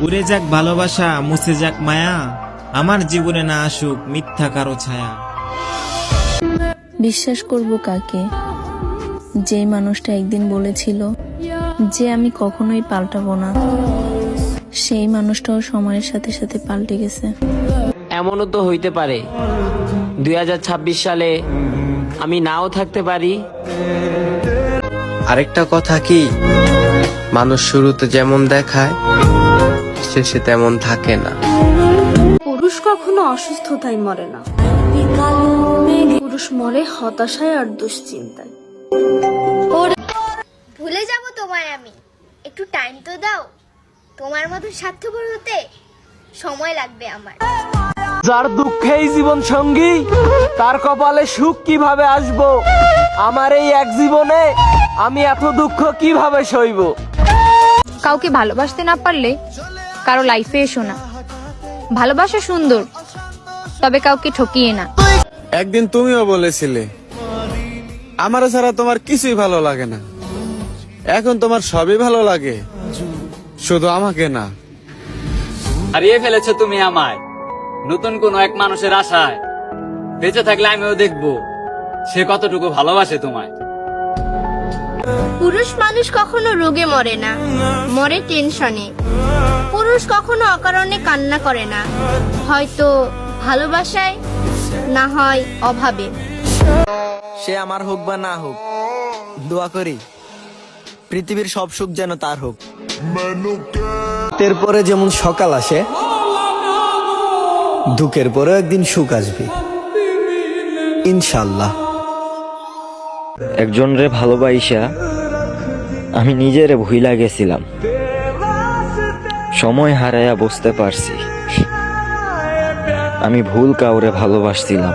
উড়ে যাক ভালোবাসা মুছে যাক মায়া আমার জীবনে না আসুক মিথ্যা কারও ছায়া। বিশ্বাস করব কাকে? যেই মানুষটা একদিন বলেছিল যে আমি কখনোই পাল্টাবো না। সেই মানুষটাও সময়ের সাথে সাথে পাল্টে গেছে। এমনও তো হইতে পারে। দুই হাজার ছাব্বিশ সালে আমি নাও থাকতে পারি। আরেকটা কথা কি? মানুষ শুরুতে যেমন দেখায় শেষে তেমন থাকে না। পুরুষ কখনো অসুস্থতায় মরে না। পুরুষ মরে হতাশায় আর দুশ্চিন্তায়। ভুলে যাব তোমায় আমি। একটু টাইম তো দাও। তোমার মতো স্বার্থপর হতে সময় লাগবে আমার। যার দুঃখেই জীবন সঙ্গী তার কপালে সুখ কীভাবে আসব? আমার এই এক জীবনে আমি এত দুঃখ কীভাবে সইব? কাউকে ভালোবাসতে না পারলে কারও লাইফে এসো না। ভালোবাসা সুন্দর তবে কাউকে ঠকিয়ে না। একদিন তুমিও বলেছিলে আমারও ছাড়া তোমার কিছুই ভালো লাগে না। এখন তোমার সবই ভালো লাগে শুধু আমাকে না। হারিয়ে ফেলেছো তুমি আমায়। নতুন কোন এক মানুষের আশায়। বেঁচে থাকলে আমিও দেখব সে কতটুকু ভালোবাসে তোমায়। পুরুষ মানুষ কখনো রোগে মরে না মরে টেনশনে। পুরুষ কখনো অকারণে কান্না করে না। হয়তো ভালোবাসায় না হয় অভাবে। সে আমার হোক বা না হোক দোয়া করি পৃথিবীর সব সুখ যেন তার হোক। পরে যেমন সকাল আসে দুঃখের পরেও একদিন সুখ আসবে। ইনশাল্লাহ একজন রে ভালোবাইসা আমি নিজেরে ভুইলা গেছিলাম। সময় হারাইয়া বসতে পারছি। আমি ভুল কাউরে ভালোবাসছিলাম।